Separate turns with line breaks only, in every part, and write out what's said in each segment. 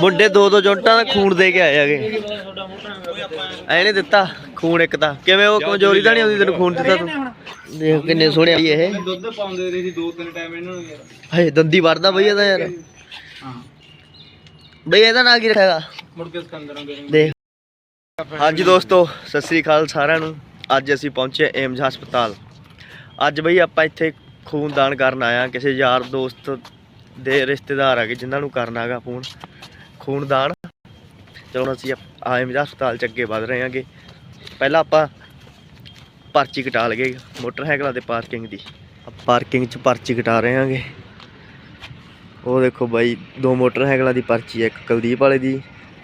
ਮੁੰਡੇ ਦੋ ਦੋ ਜੁੰਟਾਂ ਦਾ ਖੂਨ ਦੇ ਕੇ ਆਏ ਹੈਗੇ। ਐ ਨਹੀਂ ਦਿੱਤਾ, ਖੂਨ ਇੱਕ ਤਾਂ। ਕਿਵੇਂ ਉਹ ਕਮਜ਼ੋਰੀ ਤਾਂ ਨਹੀਂ ਆਉਂਦੀ, ਤੈਨੂੰ ਖੂਨ ਦਿੱਤਾ ਤੂੰ? ਦੇਖ ਕਿੰਨੇ ਸੋਹਣੇ ਆਈ ਇਹ।
ਦੁੱਧ ਪਾਉਂਦੇ ਰਹੇ ਸੀ ਦੋ ਤਿੰਨ ਟਾਈਮ ਇਹਨਾਂ ਨੂੰ ਯਾਰ
ਹਏ, ਦੰਦੀ ਵੜਦਾ ਬਈ ਇਹਦਾ ਯਾਰ।
ਹਾਂ
ਬਈ ਇਹਦਾ ਨਾਂ ਕੀ ਰੱਖਿਆਗਾ
ਮੁੜ ਕੇ ਸਕੰਦਰਾਂ
ਦੇਖ। ਹਾਂਜੀ ਦੋਸਤੋ, ਸਤਿ ਸ੍ਰੀ ਅਕਾਲ ਸਾਰਿਆਂ ਨੂੰ। ਅੱਜ ਅਸੀਂ ਪਹੁੰਚੇ ਏਮਜ ਹਸਪਤਾਲ। ਅੱਜ ਬਈ ਆਪਾਂ ਇੱਥੇ ਖੂਨਦਾਨ ਕਰਨ ਆਇਆ ਕਿਸੇ ਯਾਰ, ਦੋਸਤ ਦੇ ਰਿਸ਼ਤੇਦਾਰ ਹੈਗੇ ਜਿਨ੍ਹਾਂ ਨੂੰ ਕਰਨਾ ਹੈਗਾ ਖੂਨ ਖੂਨਦਾਨ। ਦਾਨ ਹੁਣ ਅਸੀਂ ਆ ਏਮਜ ਹਸਪਤਾਲ ਚ ਅੱਗੇ ਵਧ ਰਹੇ ਹਾਂਗੇ। ਪਹਿਲਾਂ ਆਪਾਂ ਪਰਚੀ ਕਟਾ ਲਗੇ ਮੋਟਰਸਾਈਕਲਾਂ ਦੇ ਪਾਰਕਿੰਗ ਦੀ। ਪਾਰਕਿੰਗ ਚ ਪਰਚੀ ਕਟਾ ਰਹੇ ਹਾਂਗੇ। ਉਹ ਦੇਖੋ ਬਾਈ, ਦੋ ਮੋਟਰਸਾਈਕਲਾਂ ਦੀ ਪਰਚੀ ਹੈ ਇੱਕ ਕੁਲਦੀਪ ਵਾਲੇ ਦੀ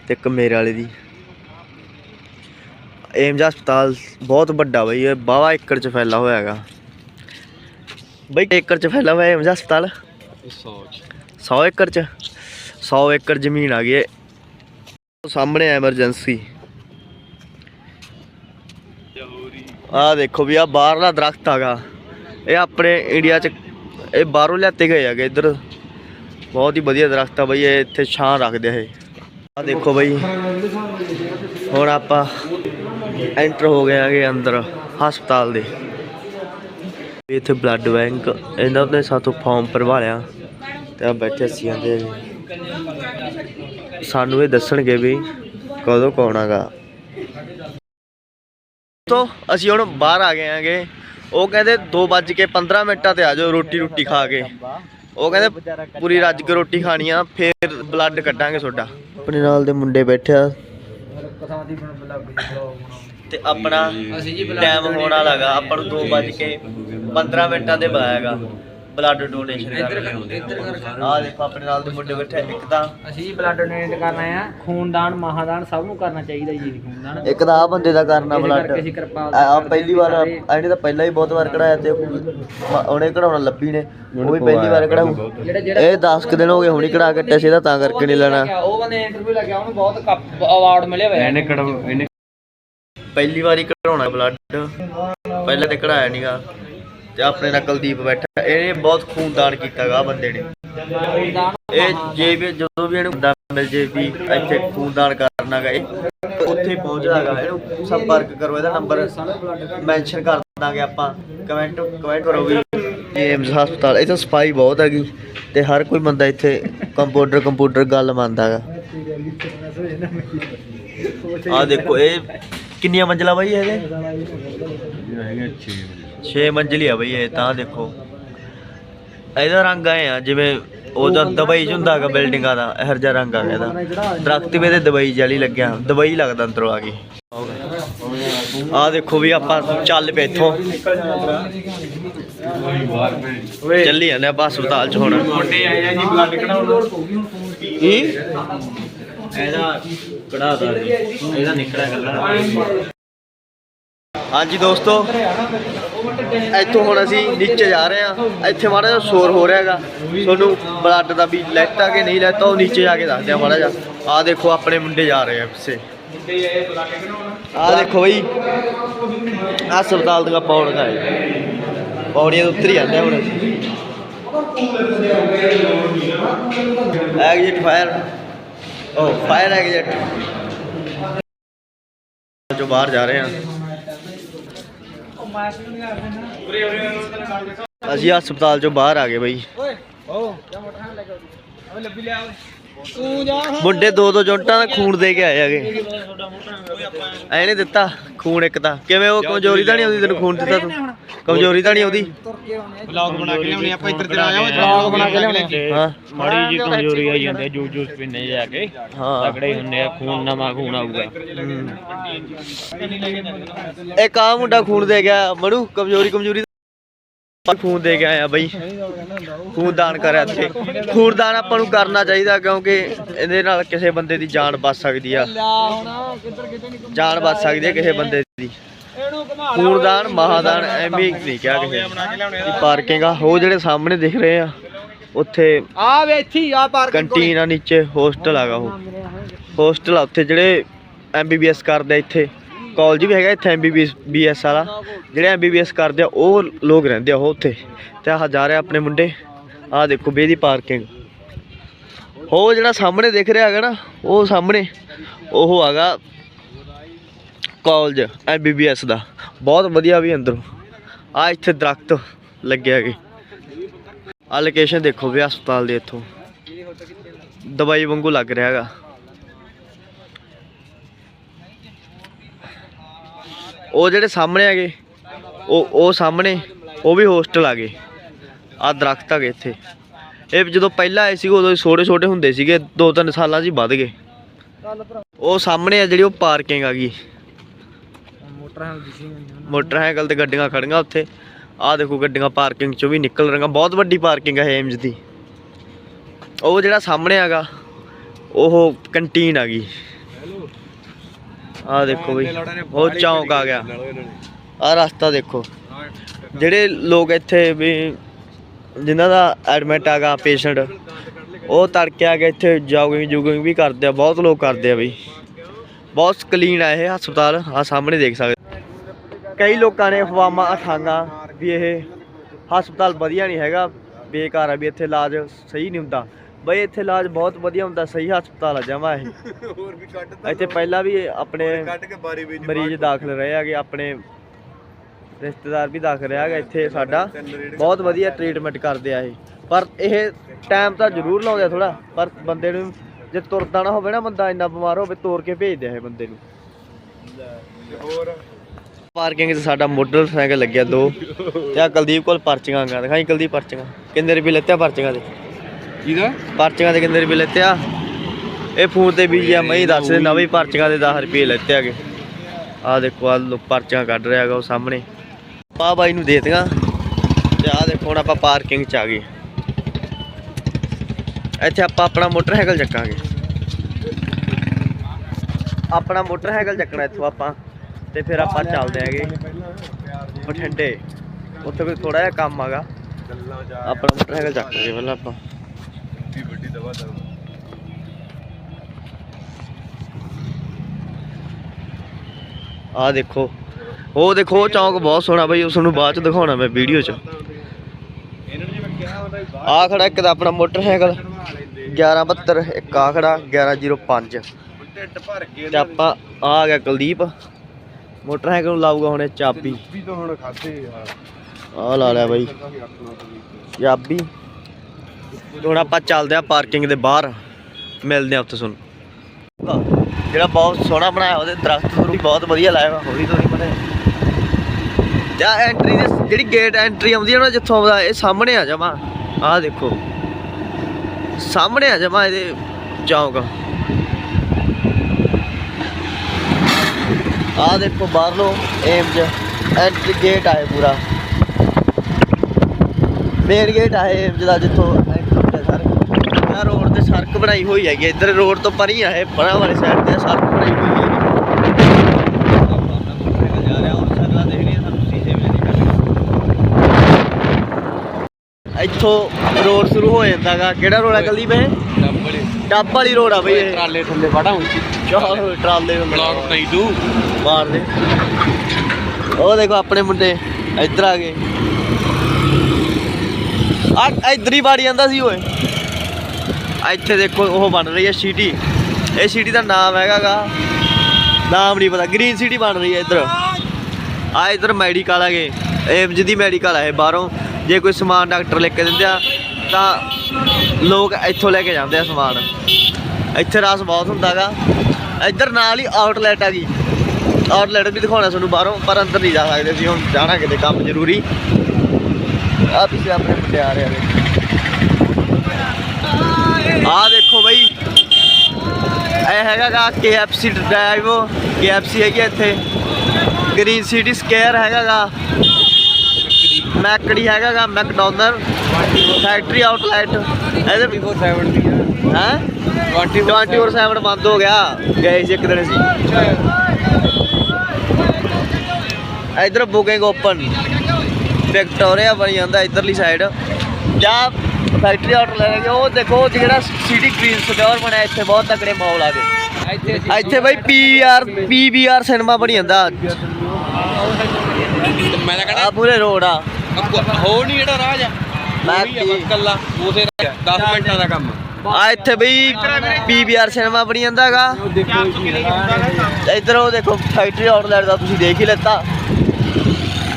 ਤੇ ਇੱਕ ਮੇਰੇ ਵਾਲੇ ਦੀ। ਏਮਜ ਹਸਪਤਾਲ ਬਹੁਤ ਵੱਡਾ ਬਾਈ, ਇਹ ਬਾਵਾ ਏਕੜ ਚ ਫੈਲਾ ਹੋਇਆ ਹੈਗਾ। ਬਈ ਏਕੜ ਚ ਫੈਲਾ ਹੋਇਆ ਏਮਜ ਹਸਪਤਾਲ। 100 ਏਕੜ ਚ? 100 ਏਕੜ ਜ਼ਮੀਨ ਆ ਗਈ ਹੈ ਸਾਹਮਣੇ ਐਮਰਜੈਂਸੀ ਆ ਦੇਖੋ ਵੀ ਆ ਬਾਹਰਲਾ ਦਰਖਤ ਹੈਗਾ ਇਹ ਆਪਣੇ ਇੰਡੀਆ ਚ ਇਹ ਬਾਹਰੋਂ ਲਿਆਤੇ ਗਏ ਹੈਗੇ ਇੱਧਰ। ਬਹੁਤ ਹੀ ਵਧੀਆ ਦਰਖਤ ਆ ਬਈ, ਇਹ ਇੱਥੇ ਛਾਂ ਰੱਖਦੇ ਆ ਇਹ। ਆ ਦੇਖੋ ਬਈ, ਹੁਣ ਆਪਾਂ ਐਂਟਰ ਹੋ ਗਏ ਆਗੇ ਅੰਦਰ, ਹਸਪਤਾਲ ਦੇ। ਇੱਥੇ ਬਲੱਡ ਬੈਂਕ ਇਹਨਾਂ ਨੇ ਸਾਥੋਂ ਫਾਰਮ ਭਰਵਾ ਲਿਆ। ਤੇ ਆ ਬੈਠੇ ਸੀ ਆਂਦੇ ਸਾਨੂੰ ਇਹ ਦੱਸਣਗੇ ਵੀ ਕਦੋਂ ਕੌਣਾਗਾ। ਤੋ ਅਸੀਂ ਹੁਣ ਬਾਹਰ ਆ ਗਏ ਆਂਗੇ। ਉਹ ਕਹਿੰਦੇ 2:15 ਮਿੰਟਾਂ ਤੇ ਆ ਜਾਓ ਰੋਟੀ ਰੋਟੀ ਖਾ ਕੇ। ਉਹ ਕਹਿੰਦੇ ਪੂਰੀ ਰੱਜ ਕੇ ਰੋਟੀ ਖਾਣੀ ਆ ਫੇਰ ਬਲੱਡ ਕੱਢਾਂਗੇ ਤੁਹਾਡਾ ਆਪਣੇ ਨਾਲ ਦੇ ਮੁੰਡੇ ਬੈਠਿਆ ਤੇ ਆਪਣਾ ਟਾਈਮ ਹੋਣ ਵਾਲਾ ਹੈਗਾ ਆਪਾਂ ਨੂੰ 2:15 ਮਿੰਟਾਂ ਦੇ ਬੁਲਾਇਆਗਾ ਬਲੱਡ ਡੋਨੇਸ਼ਨ
ਇੱਧਰ
ਕਰਨ ਆ। ਦੇਖੋ ਆਪਣੇ ਨਾਲ ਦੇ ਮੁੰਡੇ ਬੈਠੇ ਇੱਕ ਤਾਂ
ਅਸੀਂ ਜੀ ਬਲੱਡ ਡੋਨੇਟ ਕਰਨਾ ਆ ਖੂਨਦਾਨ ਮਹਾਦਾਨ ਸਭ ਨੂੰ ਕਰਨਾ ਚਾਹੀਦਾ ਜੀ ਖੂਨਦਾਨ।
ਇੱਕ ਤਾਂ ਆ ਬੰਦੇ ਦਾ ਕਰਨਾ ਬਲੱਡ ਆ ਪਹਿਲੀ ਵਾਰ ਇਹਨੇ ਤਾਂ ਪਹਿਲਾਂ ਹੀ ਬਹੁਤ ਵਾਰ ਕਢਾਇਆ ਤੇ ਉਹਨੇ ਕਢਾਉਣਾ ਲੱਭੀ ਨੇ ਉਹ ਵੀ ਪਹਿਲੀ ਵਾਰ ਕਢਾਉ ਇਹ 10 ਕੁ ਦਿਨ ਹੋ ਗਏ ਹੁਣੀ ਕਢਾ ਕੇ ਟੈਸੇ ਦਾ ਤਾਂ ਕਰਕੇ ਨਹੀਂ ਲੈਣਾ।
ਉਹ ਬੰਦੇ ਇੰਟਰਵਿਊ ਲੱਗਿਆ ਉਹਨੂੰ ਬਹੁਤ ਕੱਪ ਅਵਾਰਡ ਮਿਲਿਆ ਹੋਇਆ। ਇਹਨੇ ਇਹਨੇ
ਪਹਿਲੀ ਵਾਰੀ ਕਢਾਉਣਾ ਬਲੱਡ ਪਹਿਲਾਂ ਤੇ ਕਢਾਇਆ ਨਹੀਂਗਾ ਤੇ ਆਪਣੇ ਨਾਲ ਕੁਲਦੀਪ ਬੈਠਾ ਇਹਨੇ ਬਹੁਤ ਖੂਨਦਾਨ ਕੀਤਾਗਾ ਬੰਦੇ ਨੇ। ਇਹ ਜੇ ਵੀ ਜਦੋਂ ਵੀ ਇਹਨੂੰ ਬੰਦਾ ਮਿਲ ਜੇ ਵੀ ਇੱਥੇ ਖੂਨਦਾਨ ਕਰਨਾਗਾ ਇਹ ਉੱਥੇ ਪਹੁੰਚਦਾਗਾ ਇਹਨੂੰ ਸੰਪਰਕ ਕਰੋ, ਇਹਦਾ ਨੰਬਰ ਮੈਂਸ਼ਨ ਕਰ ਦਾਂਗੇ ਆਪਾਂ ਕਮੈਂਟ ਕਮੈਂਟ ਕਰੋ ਵੀ। ਏਮਸ ਹਸਪਤਾਲ, ਇੱਥੇ ਸਫ਼ਾਈ ਬਹੁਤ ਹੈਗੀ ਤੇ ਹਰ ਕੋਈ ਬੰਦਾ ਇੱਥੇ ਕੰਪਿਊਟਰ ਕੰਪਿਊਟਰ ਗੱਲ ਮੰਨਦਾਗਾ। ਆ ਦੇਖੋ, ਇਹ ਕਿੰਨੀਆਂ ਮੰਜ਼ਲਾ ਬਾਈ ਇਹਦੇ? 6 ਮੰਜ਼ਲੀ ਆ ਬਈ ਇਹ ਤਾਂ ਦੇਖੋ ਇਹਦਾ ਰੰਗ ਆਏ ਆ ਜਿਵੇਂ ਉਹਦਾ ਦਵਾਈ ਚ ਹੁੰਦਾ ਹੈਗਾ ਬਿਲਡਿੰਗਾਂ ਦਾ ਇਹੋ ਜਿਹਾ ਰੰਗ ਆ ਗਿਆ ਇਹਦਾ ਦਰਖਤ ਵੀ ਇਹਦੇ ਦਵਾਈ ਜਾਲੀ ਲੱਗਿਆ ਦਵਾਈ ਲੱਗਦਾ ਅੰਦਰੋਂ ਆ ਗਈ ਆ ਦੇਖੋ ਵੀ ਆਪਾਂ ਚੱਲ ਪਏ ਇੱਥੋਂ ਚੱਲੀ ਜਾਂਦੇ ਆਪਾਂ ਹਸਪਤਾਲ ਚ ਹੁਣ
ਮੁੰਡੇ ਆਏ ਆ ਜੀ ਬਲੱਡ ਕਢਾਉਣ
ਕੀ ਇਹਦਾ ਕਢਾਦਾ ਇਹਦਾ ਨਿਕਲਿਆ ਗੱਲਾਂ ਹਾਂਜੀ ਦੋਸਤੋ, ਇੱਥੋਂ ਹੁਣ ਅਸੀਂ ਨੀਚੇ ਜਾ ਰਹੇ ਹਾਂ। ਇੱਥੇ ਮਾੜਾ ਜਿਹਾ ਸ਼ੋਰ ਹੋ ਰਿਹਾ ਹੈਗਾ। ਤੁਹਾਨੂੰ ਬਲੱਡ ਦਾ ਵੀ ਲੈਤਾ ਕਿ ਨਹੀਂ ਲੈਤਾ, ਉਹ ਨੀਚੇ ਜਾ ਕੇ ਦੱਸਦੇ ਆ ਮਾੜਾ ਜਿਹਾ। ਆਹ ਦੇਖੋ, ਆਪਣੇ ਮੁੰਡੇ ਜਾ ਰਹੇ ਆ ਪਿੱਛੇ।
ਮੁੰਡੇ
ਆਹ ਦੇਖੋ ਬਈ ਹਸਪਤਾਲ ਦੀਆਂ ਪੌੜੀਆਂ ਹੈ ਪੌੜੀਆਂ ਤੋਂ ਉੱਤਰ ਹੀ ਜਾਂਦੇ ਆ ਹੁਣ। ਅਸੀਂ ਐਗਜ਼ਿਟ ਫਾਇਰ ਓ ਫਾਇਰ ਐਗਜ਼ਿਟ ਜੋ ਬਾਹਰ ਜਾ ਰਹੇ ਹਾਂ ਅਸੀਂ ਹਸਪਤਾਲ ਚੋਂ ਬਾਹਰ ਆ ਗਏ ਬਈ।
ਓਏ ਓ ਜਾ ਮੋਟਰ ਲੈ ਕੇ ਓਏ ਲੱਭੀ ਲਿਆ ਓਏ
ਮੁੰਡੇ ਦੋ ਦੋ ਜੁੰਟਾਂ ਦਾ ਖੂਨ ਦੇ ਕੇ ਆਏ ਹੈਗੇ। ਐ ਨਹੀਂ ਦਿੱਤਾ ਖੂਨ ਇੱਕ ਤਾਂ। ਕਿਵੇਂ ਉਹ ਕਮਜ਼ੋਰੀ ਤਾਂ ਨਹੀਂ ਆਉਂਦੀ ਤੈਨੂੰ ਖੂਨ ਦਿੱਤਾ ਤੂੰ? ਕਮਜ਼ੋਰੀ ਤਾਂ ਨਹੀਂ ਆਉਂਦੀ?
ਤੁਰ ਕੇ ਆਉਣੇ ਵਲੌਗ ਬਣਾ ਕੇ ਲਿਆਉਣੇ ਆਪਾਂ ਇੱਧਰ ਤੇ ਆ ਜਾ ਵਲੌਗ ਬਣਾ ਕੇ ਲਿਆਉਣੇ।
ਹਾਂ।
ਮਾੜੀ ਜੀ ਕਮਜ਼ੋਰੀ ਆਈ ਜਾਂਦੀ ਹੈ ਜੂਸ ਜੂਸ ਪੀਣੇ ਜਾ ਕੇ।
ਹਾਂ।
ਤਗੜੇ ਹੁੰਦੇ ਆ ਖੂਨ ਨਵਾਂ ਖੂਨ ਆਊਗਾ।
ਇੱਕ ਆ ਮੁੰਡਾ ਖੂਨ ਦੇ ਗਿਆ ਮੜੂ ਕਮਜ਼ੋਰੀ ਕਮਜ਼ੋਰੀ ਖੂਨ ਦੇ ਕੇ ਆਏ ਆ ਬਈ। ਖੂਨ ਦਾਨ ਕਰਿਆ ਇੱਥੇ। ਖੂਨ ਦਾਨ ਆਪਾਂ ਨੂੰ ਕਰਨਾ ਚਾਹੀਦਾ ਕਿਉਂਕਿ ਇਹਦੇ ਨਾਲ ਕਿਸੇ ਬੰਦੇ ਦੀ ਜਾਨ ਬਚ ਸਕਦੀ ਆ। ਜਾਨ ਬਚ ਸਕਦੀ ਹੈ ਕਿਸੇ ਬੰਦੇ ਦੀ। ਖੂਨਦਾਨ ਮਹਾਦਾਨ ਐਵੇਂ ਨਹੀਂ ਕਿਹਾ ਕਿਸੇ ਦੀ ਪਾਰਕਿੰਗ ਆ ਉਹ ਜਿਹੜੇ ਸਾਹਮਣੇ ਦਿਖ ਰਹੇ ਆ ਉੱਥੇ
ਆ ਵੇ ਇੱਥੇ ਆ ਪਾਰਕ
ਕੰਟੀਨ ਆ ਨੀਚੇ ਹੋਸਟਲ ਹੈਗਾ ਉਹ। ਹੋਸਟਲ ਆ ਉੱਥੇ ਜਿਹੜੇ ਐਮਬੀਬੀਐਸ ਕਰਦੇ ਇੱਥੇ। ਕਾਲਜ ਵੀ ਹੈਗਾ ਇੱਥੇ ਐਮਬੀਬੀਐਸ ਬੀਐਸ ਵਾਲਾ। ਜਿਹੜੇ ਐਮਬੀਬੀਐਸ ਕਰਦੇ ਆ, ਉਹ ਲੋਕ ਰਹਿੰਦੇ ਆ ਉਹ ਉੱਥੇ। ਤੇ ਆਹ ਜਾ ਰਿਹਾ ਆਪਣੇ ਮੁੰਡੇ। ਆਹ ਦੇਖੋ ਬੇਦੀ ਪਾਰਕਿੰਗ ਉਹ ਜਿਹੜਾ ਸਾਹਮਣੇ ਦਿਖ ਰਿਹਾ ਹੈਗਾ ਨਾ, ਉਹ ਸਾਹਮਣੇ, ਉਹ ਹੈਗਾ ਕਾਲਜ ਐਮਬੀਬੀਐਸ ਦਾ। ਬਹੁਤ ਵਧੀਆ ਵੀ ਅੰਦਰੋਂ। ਆ ਇੱਥੇ ਦਰਖਤ ਲੱਗੇ ਹੈਗੇ। ਆ ਲੋਕੇਸ਼ਨ ਦੇਖੋ ਵੀ ਹਸਪਤਾਲ ਦੇ ਇੱਥੋਂ। ਦਵਾਈ ਵਾਂਗੂ ਲੱਗ ਰਿਹਾ ਹੈਗਾ। ਉਹ ਜਿਹੜੇ ਸਾਹਮਣੇ ਹੈਗੇ ਉਹ ਉਹ ਸਾਹਮਣੇ ਉਹ ਵੀ ਹੋਸਟਲ ਆ ਗਏ। ਆ ਦਰਖਤ ਹੈਗੇ ਇੱਥੇ। ਇਹ ਜਦੋਂ ਪਹਿਲਾਂ ਆਏ ਸੀ ਉਦੋਂ ਛੋਟੇ ਛੋਟੇ ਹੁੰਦੇ ਸੀਗੇ ਦੋ ਤਿੰਨ ਸਾਲਾਂ 'ਚ ਹੀ ਵੱਧ ਗਏ। ਉਹ ਸਾਹਮਣੇ ਆ ਜਿਹੜੀ ਉਹ ਪਾਰਕਿੰਗ ਆ ਗਈ। ਮੋਟਰਸਾਈਕਲ ਤੇ ਗੱਡੀਆਂ ਖੜੀਆਂ ਉੱਥੇ। ਆਹ ਦੇਖੋ ਗੱਡੀਆਂ ਪਾਰਕਿੰਗ ਚੋਂ ਵੀ ਨਿਕਲ ਰਹੀਆਂ। ਬਹੁਤ ਵੱਡੀ ਪਾਰਕਿੰਗ ਹੈ ਏਮਜ਼ ਦੀ। ਉਹ ਜਿਹੜਾ ਸਾਹਮਣੇ ਹੈਗਾ ਉਹ ਕੰਟੀਨ ਆ ਗਈ। ਆਹ ਦੇਖੋ ਬਈ ਉਹ ਚੌਂਕ ਆ ਗਿਆ। ਆਹ ਰਸਤਾ ਦੇਖੋ। ਜਿਹੜੇ ਲੋਕ ਇੱਥੇ ਵੀ ਜਿਨ੍ਹਾਂ ਦਾ ਐਡਮਿਟ ਆਗਾ ਪੇਸ਼ੈਂਟ ਉਹ ਤੜਕੇ ਆ ਕੇ ਇੱਥੇ ਜੋਗਿੰਗ ਜੋਗਿੰਗ ਵੀ ਕਰਦੇ ਆ, ਬਹੁਤ ਲੋਕ ਕਰਦੇ ਆ ਬਈ। ਬਹੁਤ ਕਲੀਨ ਆ ਇਹ ਹਸਪਤਾਲ ਆ ਸਾਹਮਣੇ ਦੇਖ ਸਕਦੇ ਕਈ ਲੋਕਾਂ ਨੇ ਅਫਵਾਹਾਂ ਉਠਾਈਆਂ ਵੀ ਇਹ ਹਸਪਤਾਲ ਵਧੀਆ ਨਹੀਂ ਹੈਗਾ, ਬੇਕਾਰ ਆ ਵੀ ਇੱਥੇ ਇਲਾਜ ਸਹੀ ਨਹੀਂ ਹੁੰਦਾ। ਬਈ ਇੱਥੇ ਇਲਾਜ ਬਹੁਤ ਵਧੀਆ ਹੁੰਦਾ ਸਹੀ ਹਸਪਤਾਲ ਆ ਜਮਾ ਇਹ।
ਹੋਰ ਵੀ ਕੱਢ
ਇੱਥੇ ਪਹਿਲਾਂ ਵੀ ਆਪਣੇ
ਕੱਢ ਕੇ ਬਾਰੀ ਵਿੱਚ
ਮਰੀਜ਼ ਦਾਖਲ ਰਹੇ ਹੈਗੇ ਆਪਣੇ ਰਿਸ਼ਤੇਦਾਰ ਵੀ ਦਾਖਲ ਰਿਹਾ ਹੈਗਾ ਇੱਥੇ ਸਾਡਾ। ਬਹੁਤ ਵਧੀਆ ਟ੍ਰੀਟਮੈਂਟ ਕਰਦੇ ਆ ਇਹ। ਪਰ ਇਹ ਟਾਈਮ ਤਾਂ ਜ਼ਰੂਰ ਲਾਉਂਦੇ ਆ ਥੋੜਾ ਪਰ ਬੰਦੇ ਨੂੰ ਜੇ ਤੁਰਦਾ ਨਾ ਹੋਵੇ ਨਾ ਬੰਦਾ ਇੰਨਾ ਬਿਮਾਰ ਹੋਵੇ ਤੋਰ ਕੇ ਭੇਜਦੇ ਆ ਇਹ ਬੰਦੇ ਨੂੰ।
ਹੋਰ?
ਪਾਰਕਿੰਗ 'ਚ ਸਾਡਾ ਮੋਟਰਸਾਈਕਲ ਲੱਗਿਆ ਦੋ। ਤੇ ਆ ਕੁਲਦੀਪ ਕੋਲ ਪਰਚੀਆਂ ਗਾ ਦਿਖਾਈ ਕੁਲਦੀਪ ਪਰਚੀਆਂ। ਕਿੰਨੇ ਰੁਪਏ ਲੈਤੇ ਪਰਚੀਆਂ ਦੇ?
ਕਿਹਦਾ
ਪਰਚੀਆਂ ਦੇ ਕਿੰਨੇ ਰੁਪਏ ਲੈਤੇ ਆ? ਇਹ ਫੋਨ ਤੇ ਵੀ ਆ, ਮੈਂ ਦੱਸ ਦੇ ਨਵੀਂ ਪਰਚੀਆਂ ਦੇ 10 ਰੁਪਏ ਲੈਤੇ ਆਗੇ। ਆ ਦੇਖੋ ਆ ਪਰਚੀਆਂ ਕੱਢ ਰਿਹਾ ਹੈਗਾ ਉਹ ਸਾਹਮਣੇ। ਪਾ ਬਾਈ ਨੂੰ ਦੇ ਤੇ ਆ ਦੇਖੋ, ਹੁਣ ਆਪਾਂ ਪਾਰਕਿੰਗ 'ਚ ਆ ਗਏ। ਇੱਥੇ ਆਪਾਂ ਆਪਣਾ ਮੋਟਰਸਾਈਕਲ ਚੱਕਾਂਗੇ। ਆਪਣਾ ਮੋਟਰਸਾਈਕਲ ਚੱਕਣਾ ਇੱਥੋਂ ਆਪਾਂ। ਤੇ ਫਿਰ ਆਪਾਂ ਚੱਲਦੇ ਹੈਗੇ ਬਠਿੰਡੇ। ਉੱਥੇ ਕੋਈ ਥੋੜਾ ਜਿਹਾ ਕੰਮ ਆਗਾ
ਗੱਲਾਂ
ਆਪਣਾ ਮੋਟਰਸਾਈਕਲ ਚੱਕਾਂਗੇ ਪਹਿਲਾਂ ਆਪਾਂ।
ਵੱਡੀ ਦਵਾ ਦਵਾ
ਆਹ ਦੇਖੋ। ਉਹ ਦੇਖੋ ਚੌਂਕ ਬਹੁਤ ਸੋਹਣਾ ਬਈ ਉਸ ਨੂੰ ਬਾਅਦ ਚ ਦਿਖਾਉਣਾ ਮੈਂ ਵੀਡੀਓ ਚ। ਆਹ ਖੜਾ ਇੱਕ ਦਾ ਆਪਣਾ ਮੋਟਰਸਾਈਕਲ 1172 ਇੱਕ ਆ ਖੜਾ 1105
ਢਿੱਡ ਭਰ ਕੇ
ਤੇ ਆਪਾਂ ਆ ਆ ਗਿਆ ਕੁਲਦੀਪ। ਮੋਟਰਸਾਈਕਲ ਨੂੰ ਲਾਊਗਾ ਹੁਣ ਚਾਬੀ।
ਆ।
ਲਾ ਲਿਆ ਬਈ। ਚਾਬੀ। ਹੁਣ ਆਪਾਂ ਚੱਲਦੇ ਆ ਪਾਰਕਿੰਗ ਦੇ ਬਾਹਰ। ਮਿਲਦੇ ਆ ਉੱਥੇ ਸੁਣ ਜਿਹੜਾ ਬਹੁਤ ਸੋਹਣਾ ਬਣਾਇਆ ਉਹਦੇ ਦਰਖਤ ਵੀ ਬਹੁਤ ਵਧੀਆ ਲਾਇਆ ਵਾ, ਹੌਲੀ ਹੌਲੀ ਬਣੇ। ਤੇ ਐਂਟਰੀ ਦੇ ਜਿਹੜੀ ਗੇਟ ਐਂਟਰੀ ਆਉਂਦੀ ਹੈ ਨਾ ਜਿੱਥੋਂ ਆਉਂਦਾ ਇਹ ਸਾਹਮਣੇ ਆ ਜਾਵਾਂ। ਆਹ ਦੇਖੋ। ਸਾਹਮਣੇ ਆ ਜਾਵਾਂ ਇਹਦੇ ਚੌਂਕ। ਆਹ ਦੇਖੋ ਬਾਹਰਲੋਂ ਏਮਜ ਐਂਟਰੀ ਗੇਟ ਆਏ ਪੂਰਾ। ਮੇਨ ਗੇਟ ਆਏ ਏਮਜ ਦਾ, ਜਿੱਥੋਂ ਐਂਟਰ ਹੁੰਦਾ ਸਰ ਆਹ ਰੋਡ ਤੇ ਸੜਕ ਬਣਾਈ ਹੋਈ ਹੈਗੀ ਇੱਧਰ ਰੋਡ ਤੋਂ ਪਰੀ ਆ ਇਹ ਪਰਾਂ ਵਾਲੀ ਸਾਈਡ ਤੇ ਸੜਕ ਬਣਾਈ ਹੋਈ ਹੈ ਇੱਥੋਂ ਰੋਡ ਸ਼ੁਰੂ ਹੋ ਜਾਂਦਾਗਾ। ਕਿਹੜਾ ਰੋਡ ਆ ਗਲੀ ਵੇ ਡੱਬ ਵਾਲੀ ਰੋਡ ਆ ਬਈ ਇਹ।
ਟਰਾਲੇ ਥੱਲੇ ਵੜਾ ਹੁੰਦੀ
ਚਾਹ ਟਰਾਲੇ
ਬਲੌਕ ਨਹੀਂ ਤੂੰ।
ਮਾਰ ਦੇ। ਉਹ ਦੇਖੋ ਆਪਣੇ ਮੁੰਡੇ ਇੱਧਰ ਆ ਗਏ। ਆ ਇੱਧਰ ਹੀ ਬਾੜੀ ਜਾਂਦਾ ਸੀ ਓਏ। ਇੱਥੇ ਦੇਖੋ ਉਹ ਬਣ ਰਹੀ ਹੈ ਸਿਟੀ। ਇਹ ਸਿਟੀ ਦਾ ਨਾਮ ਹੈਗਾਗਾ। ਨਾਮ ਨਹੀਂ ਪਤਾ। ਗ੍ਰੀਨ ਸਿਟੀ ਬਣ ਰਹੀ ਹੈ ਇੱਧਰ। ਆ ਇੱਧਰ ਮੈਡੀਕਲ ਹੈਗੇ। ਏਮਜ ਦੀ ਮੈਡੀਕਲ ਹੈ ਇਹ ਬਾਹਰੋਂ। ਜੇ ਕੋਈ ਸਮਾਨ ਡਾਕਟਰ ਲਿਖ ਕੇ ਦਿੰਦੇ ਆ, ਤਾਂ ਲੋਕ ਇੱਥੋਂ ਲੈ ਕੇ ਜਾਂਦੇ ਆ ਸਮਾਨ। ਇੱਥੇ ਰਸ ਬਹੁਤ ਹੁੰਦਾਗਾ। ਇੱਧਰ ਨਾਲ ਹੀ ਆਊਟਲੈਟ ਆ ਗਈ। ਆਊਟਲੈਟ ਵੀ ਦਿਖਾਉਣਾ ਤੁਹਾਨੂੰ ਬਾਹਰੋਂ, ਪਰ ਅੰਦਰ ਨਹੀਂ ਜਾ ਸਕਦੇ। ਸੀ ਹੁਣ ਜਾਣਾ ਕਿਤੇ ਕੰਮ ਜ਼ਰੂਰੀ। ਆ ਪਿੱਛੇ ਆਪਣੇ ਮੁੰਡੇ ਆ ਰਹੇ ਆ ਆ ਦੇਖੋ ਬਈ। ਇਹ ਹੈਗਾਗਾ KFC ਡਰਾਈਵ KFC ਹੈਗੀ ਇੱਥੇ। ਗ੍ਰੀਨ ਸਿਟੀ ਸਕੇਅਰ ਹੈਗਾਗਾ ਮੈਕੜੀ ਹੈਗਾਗਾ ਮੈਕਡੋਨਰ ਫੈਕਟਰੀ ਆਊਟਲੈਟ ਇਹਦੇ
24/7 ਦੀ ਆ।
ਹੈ?
24
24/7 ਬੰਦ ਹੋ ਗਿਆ। ਗਏ ਸੀ ਇੱਕ ਦਿਨ ਸੀ ਇਧਰ ਬੁਕਿੰਗ ਓਪਨ। ਵਿਕਟੋਰੀਆ ਬਣੀ ਜਾਂਦਾ ਇਧਰਲੀ ਸਾਈਡ ਜਾਂ ਫੈਕਟਰੀ ਆਊਟ ਲੈ ਕੇ ਉਹ ਦੇਖੋ ਜਿਹੜਾ ਸਿਟੀ ਗ੍ਰੀਨ ਸਟੋਰ ਬਣਿਆ ਇੱਥੇ ਬਹੁਤ ਤਕੜੇ ਮਾਲ ਆ ਗਏ।
ਇੱਥੇ
ਇੱਥੇ ਬਈ ਪੀਆਰ ਪੀਵੀਆਰ ਸਿਨੇਮਾ ਬਣੀ ਜਾਂਦਾ।
ਮੈਂ ਤਾਂ
ਆ ਪੂਰੇ ਰੋਡ ਆ।
ਹੋ ਨਹੀਂ ਜਿਹੜਾ ਰਾਜ ਆ।
ਮੈਂ
ਕੱਲਾ ਉਸੇ ਰਾਜ 10 ਮਿੰਟਾਂ ਦਾ ਕੰਮ
ਆ। ਇੱਥੇ ਬਈ ਪੀਵੀਆਰ ਸਿਨੇਮਾ ਬਣੀ ਜਾਂਦਾ ਹੈਗਾ। ਇੱਧਰ ਉਹ ਦੇਖੋ ਫੈਕਟਰੀ ਆਊਟਲੈਟ ਦਾ ਤੁਸੀਂ ਦੇਖ ਹੀ ਲੈਤਾ।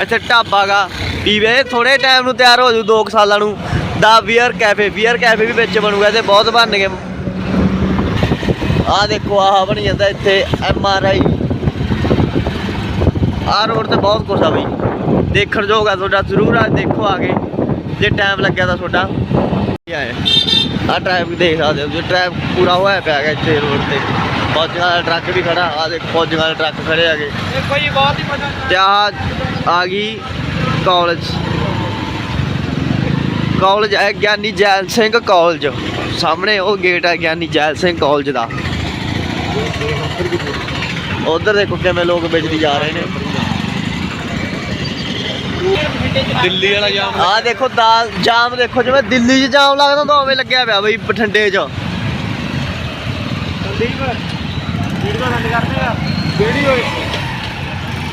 ਇੱਥੇ ਢਾਬਾ ਗਾ ਪੀਵੇ ਥੋੜੇ ਟਾਈਮ ਨੂੰ ਤਿਆਰ ਹੋ ਜੂ 2 ਸਾਲਾਂ ਨੂੰ। ਦਾ ਬੀਅਰ ਕੈਫੇ ਬੀਅਰ ਕੈਫੇ ਵੀ ਵਿੱਚ ਬਣੂਗਾ ਤੇ ਬਹੁਤ ਬਣ ਗਏ। ਆ ਦੇਖੋ ਆਹ ਬਣ ਜਾਂਦਾ ਇੱਥੇ ਐਮ ਆਰ ਆਈ ਆ ਰੋਡ ਤੇ ਬਹੁਤ ਕੁਛ ਆ ਬਈ। ਦੇਖਣ ਆ ਤੁਹਾਡਾ ਜ਼ਰੂਰ ਆ ਦੇਖੋ ਆ ਕੇ ਜੇ ਟਾਈਮ ਲੱਗਿਆ ਤਾਂ ਤੁਹਾਡਾ। ਆ ਟ੍ਰੈਫਿਕ ਦੇਖ ਸਕਦੇ ਹੋ ਜੇ ਟ੍ਰੈਫਿਕ ਪੂਰਾ ਹੋਇਆ ਪਿਆ ਹੈਗਾ ਇੱਥੇ ਰੋਡ ਤੇ। ਫੌਜਾਂ ਵਾਲਾ ਟਰੱਕ ਵੀ ਖੜਾ ਆ ਦੇਖ ਫੌਜਾਂ ਵਾਲੇ ਟਰੱਕ ਖੜੇ ਹੈਗੇ।
ਦੇਖੋ ਜੀ ਬਹੁਤ ਹੀ ਮਜ਼ਾ
ਤੇ ਆ ਆ ਗਈ ਕਾਲਜ ਕਾਲਜ ਹੈ ਗਿਆਨੀ ਜੈਲ ਸਿੰਘ ਕਾਲਜ। ਸਾਹਮਣੇ ਉਹ ਗੇਟ ਹੈ ਗਿਆਨੀ ਜੈਲ ਸਿੰਘ ਕਾਲਜ ਦਾ। ਉਧਰ ਦੇਖੋ ਕਿਵੇਂ ਲੋਕ ਵਿਚਦੀ ਜਾ ਰਹੇ ਨੇ।
ਦਿੱਲੀ ਵਾਲਾ ਜਾਮ
ਆ ਦੇਖੋ ਦਾਲ ਜਾਮ ਦੇਖੋ ਜਿਵੇਂ ਦਿੱਲੀ 'ਚ ਜਾਮ ਲੱਗਦਾ ਤਾਂ ਉਵੇਂ ਲੱਗਿਆ ਪਿਆ ਬਈ ਬਠਿੰਡੇ 'ਚ।
ਸੰਦੀਪ ਵੀਡੀਓ ਬੰਦ ਕਰਦੇ ਆ ਵੀਡੀਓ